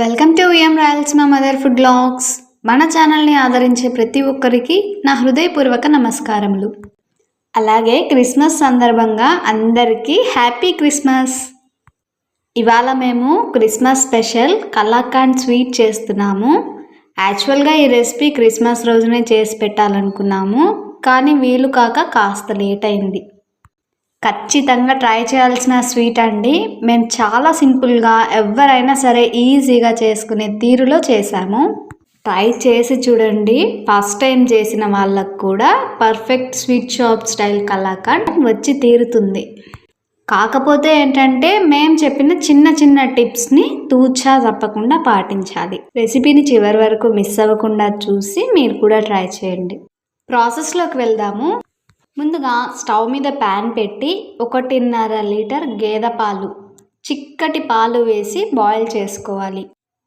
Welcome to VM royals మా mother food blogs మన ఛానల్ని ఆదరించే ప్రతి ఒక్కరికి నా హృదయపూర్వక నమస్కారములు. అలాగే క్రిస్మస్ సందర్భంగా అందరికీ హ్యాపీ క్రిస్మస్ ఇవాళ మేము క్రిస్మస్ స్పెషల్ కలాకాండ్ స్వీట్ చేస్తున్నాము. యాక్చువల్గా ఈ రెసిపీ క్రిస్మస్ రోజునే చేసి పెట్టాలనుకున్నాము. కానీ వీలు కాక కాస్త లేట్ అయింది. ఖచ్చితంగా ట్రై చేయాల్సిన స్వీట్ అండి. మేము చాలా సింపుల్గా ఎవరైనా సరే ఈజీగా చేసుకునే తీరులో చేసాము ట్రై చేసి చూడండి. ఫస్ట్ టైం చేసిన వాళ్ళకు కూడా perfect sweet shop style kalakand వచ్చి తీరుతుంది. కాకపోతే ఏంటంటే మేము చెప్పిన చిన్న చిన్న టిప్స్ని తూచా తప్పకుండా పాటించాలి. రెసిపీని చివరి వరకు మిస్ అవ్వకుండా చూసి మీరు కూడా ట్రై చేయండి. ప్రాసెస్లోకి వెళ్దాము. ముందుగా స్టవ్ మీద ప్యాన్ పెట్టి ఒకటిన్నర లీటర్ గేదె పాలు చిక్కటి పాలు వేసి బాయిల్ చేసుకోవాలి.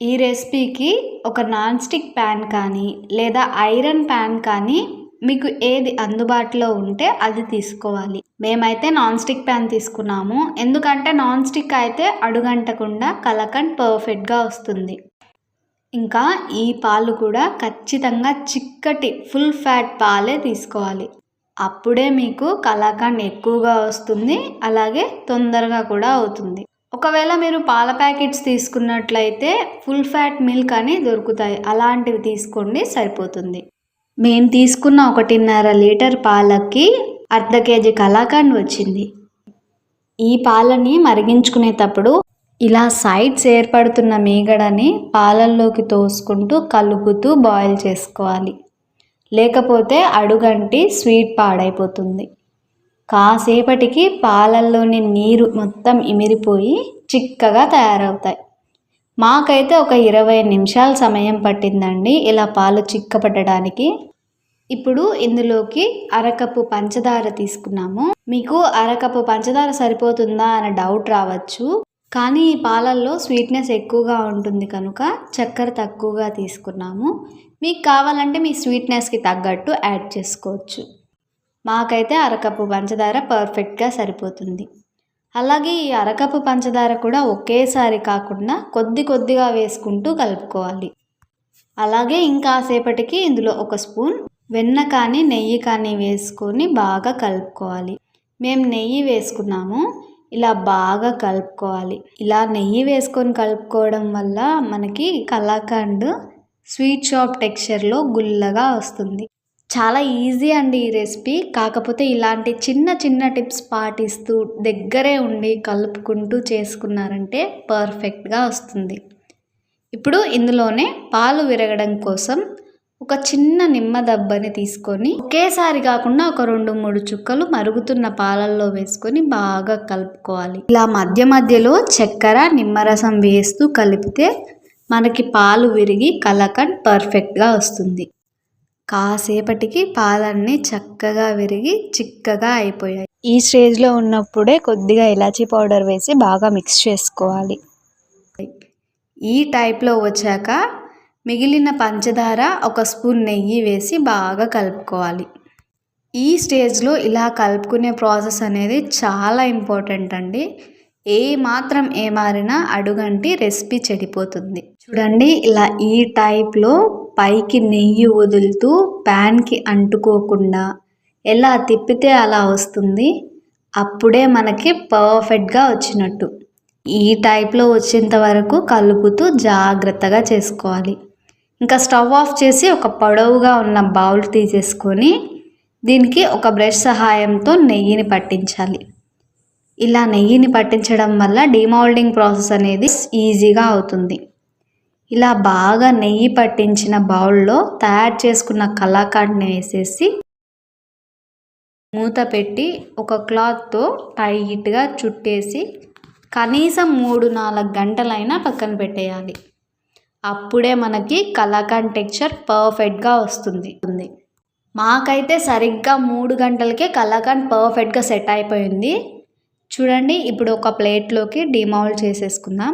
ఈ రెసిపీకి ఒక నాన్ స్టిక్ ప్యాన్ కానీ లేదా ఐరన్ ప్యాన్ కానీ మీకు ఏది అందుబాటులో ఉంటే అది తీసుకోవాలి. మేమైతే నాన్ స్టిక్ ప్యాన్ తీసుకున్నాము. ఎందుకంటే నాన్ స్టిక్ అయితే అడుగంటకుండా కలకండ్ పర్ఫెక్ట్గా వస్తుంది. ఇంకా ఈ పాలు కూడా ఖచ్చితంగా చిక్కటి ఫుల్ ఫ్యాట్ పాలే తీసుకోవాలి. అప్పుడే మీకు కలాకండ్ ఎక్కువగా వస్తుంది అలాగే తొందరగా కూడా అవుతుంది. ఒకవేళ మీరు పాల ప్యాకెట్స్ తీసుకున్నట్లయితే ఫుల్ ఫ్యాట్ మిల్క్ అని దొరుకుతాయి అలాంటివి తీసుకోండి సరిపోతుంది. మేము తీసుకున్న ఒకటిన్నర లీటర్ పాలకి అర్ధ కేజీ కలాకండ్ వచ్చింది. ఈ పాలని మరిగించుకునేటప్పుడు ఇలా సైడ్స్ ఏర్పడుతున్న మీగడని పాలల్లోకి తోసుకుంటూ కలుపుతూ బాయిల్ చేసుకోవాలి. లేకపోతే అడుగంటి స్వీట్ పాడైపోతుంది. కాసేపటికి పాలల్లోని నీరు మొత్తం ఇమిరిపోయి చిక్కగా తయారవుతాయి. మాకైతే ఒక ఇరవై నిమిషాల సమయం పట్టిందండి ఇలా పాలు చిక్కపట్టడానికి. ఇప్పుడు ఇందులోకి అరకప్పు పంచదార తీసుకున్నాము. మీకు అరకప్పు పంచదార సరిపోతుందా అనే డౌట్ రావచ్చు. కానీ ఈ పాలల్లో స్వీట్నెస్ ఎక్కువగా ఉంటుంది కనుక చక్కెర తక్కువగా తీసుకున్నాము. మీకు కావాలంటే మీ స్వీట్నెస్కి తగ్గట్టు యాడ్ చేసుకోవచ్చు. మాకైతే అరకప్పు పంచదార పర్ఫెక్ట్గా సరిపోతుంది. అలాగే ఈ అరకప్పు పంచదార కూడా ఒకేసారి కాకుండా కొద్ది కొద్దిగా వేసుకుంటూ కలుపుకోవాలి. అలాగే ఇంకాసేపటికి ఇందులో ఒక స్పూన్ వెన్న కానీ నెయ్యి కానీ వేసుకొని బాగా కలుపుకోవాలి. మేము నెయ్యి వేసుకున్నాము ఇలా బాగా కలుపుకోవాలి. ఇలా నెయ్యి వేసుకొని కలుపుకోవడం వల్ల మనకి కలాకండ్ స్వీట్ షాప్ టెక్స్చర్లో గుల్లగా వస్తుంది. చాలా ఈజీ అండి ఈ రెసిపీ. కాకపోతే ఇలాంటి చిన్న చిన్న టిప్స్ పాటిస్తూ దగ్గరే ఉండి కలుపుకుంటూ చేసుకున్నారంటే పర్ఫెక్ట్గా వస్తుంది. ఇప్పుడు ఇందులోనే పాలు విరగడం కోసం ఒక చిన్న నిమ్మ దబ్బని తీసుకొని ఒకేసారి కాకుండా ఒక రెండు మూడు చుక్కలు మరుగుతున్న పాలల్లో వేసుకొని బాగా కలుపుకోవాలి. ఇలా మధ్య మధ్యలో చక్కెర నిమ్మరసం వేస్తూ కలిపితే మనకి పాలు విరిగి కలకండ్ పర్ఫెక్ట్గా వస్తుంది. కాసేపటికి పాలన్నీ చక్కగా విరిగి చిక్కగా అయిపోయాయి. ఈ స్టేజ్లో ఉన్నప్పుడే కొద్దిగా ఇలాచీ పౌడర్ వేసి బాగా మిక్స్ చేసుకోవాలి. ఈ టైప్లో వచ్చాక మిగిలిన పంచదార ఒక స్పూన్ నెయ్యి వేసి బాగా కలుపుకోవాలి. ఈ స్టేజ్లో ఇలా కలుపుకునే ప్రాసెస్ అనేది చాలా ఇంపార్టెంట్ అండి. ఏ మాత్రం ఏ మారినా అడుగంటి రెసిపీ చెడిపోతుంది. చూడండి ఇలా ఈ టైప్లో పైకి నెయ్యి వదులుతూ ప్యాన్కి అంటుకోకుండా ఎలా తిప్పితే అలా వస్తుంది అప్పుడే మనకి పర్ఫెక్ట్గా వచ్చినట్టు. ఈ టైప్లో వచ్చేంత వరకు కలుపుతూ జాగ్రత్తగా చేసుకోవాలి. ఇంకా స్టవ్ ఆఫ్ చేసి ఒక పొడవుగా ఉన్న బౌల్ తీసేసుకొని దీనికి ఒక బ్రష్ సహాయంతో నెయ్యిని పట్టించాలి. ఇలా నెయ్యిని పట్టించడం వల్ల డిమౌల్డింగ్ ప్రాసెస్ అనేది ఈజీగా అవుతుంది. ఇలా బాగా నెయ్యి పట్టించిన బౌల్లో తయారు చేసుకున్న కలాకాండ్ని వేసేసి మూత పెట్టి ఒక క్లాత్తో టైట్గా చుట్టేసి కనీసం మూడు నాలుగు గంటలైనా పక్కన పెట్టేయాలి. అప్పుడే మనకి కలాకాండ్ టెక్చర్ పర్ఫెక్ట్గా వస్తుంది. మాకైతే సరిగ్గా మూడు గంటలకే కలాకాండ్ పర్ఫెక్ట్గా సెట్ అయిపోయింది. చూడండి ఇప్పుడు ఒక ప్లేట్లోకి డిమౌల్ చేసేసుకుందాం.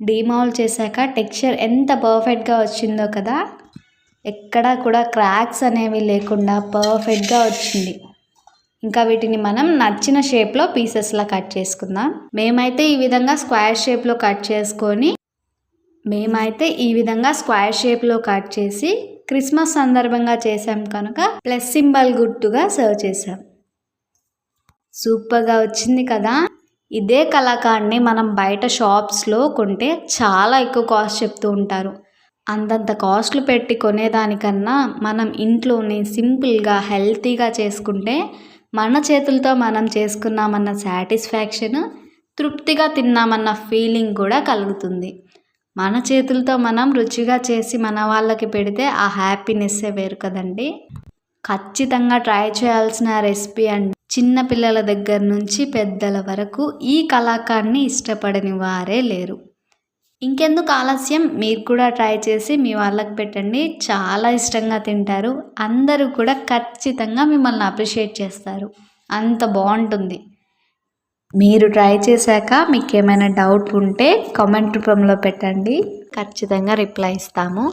డిమౌల్ చేశాక టెక్స్చర్ ఎంత పర్ఫెక్ట్గా వచ్చిందో కదా. ఎక్కడా కూడా క్రాక్స్ అనేవి లేకుండా పర్ఫెక్ట్గా వచ్చింది. ఇంకా వీటిని మనం నచ్చిన షేప్లో పీసెస్లా కట్ చేసుకుందాం. మేమైతే ఈ విధంగా స్క్వేర్ షేప్లో కట్ చేసుకొని మేమైతే ఈ విధంగా స్క్వేర్ షేప్లో కట్ చేసి క్రిస్మస్ సందర్భంగా చేసాం కనుక ప్లస్ సింబల్ గుర్తుగా సర్వ్ చేసాం సూపర్గా వచ్చింది కదా. ఇదే కళాకాండ్ని మనం బయట షాప్స్లో కొంటే చాలా ఎక్కువ కాస్ట్ చెప్తూ ఉంటారు. అంతంత కాస్ట్లు పెట్టి కొనేదానికన్నా మనం ఇంట్లోనే సింపుల్గా హెల్తీగా చేసుకుంటే మన చేతులతో మనం చేసుకున్నామన్న సాటిస్ఫాక్షన్ తృప్తిగా తిన్నామన్న ఫీలింగ్ కూడా కలుగుతుంది. మన చేతులతో మనం రుచిగా చేసి మన వాళ్ళకి పెడితే ఆ హ్యాపీనెస్సే వేరు కదండి. ఖచ్చితంగా ట్రై చేయాల్సిన రెసిపీ అండి. చిన్న పిల్లల దగ్గర నుంచి పెద్దల వరకు ఈ కళాకారుని ఇష్టపడని వారే లేరు. ఇంకెందుకు ఆలస్యం? మీరు కూడా ట్రై చేసి మీ వాళ్ళకి పెట్టండి. చాలా ఇష్టంగా తింటారు. అందరూ కూడా ఖచ్చితంగా మిమ్మల్ని అప్రిషియేట్ చేస్తారు. అంత బాగుంటుంది. మీరు ట్రై చేశాక మీకు ఏమైనా డౌట్ ఉంటే కామెంట్ రూపంలో పెట్టండి. ఖచ్చితంగా రిప్లై ఇస్తాము.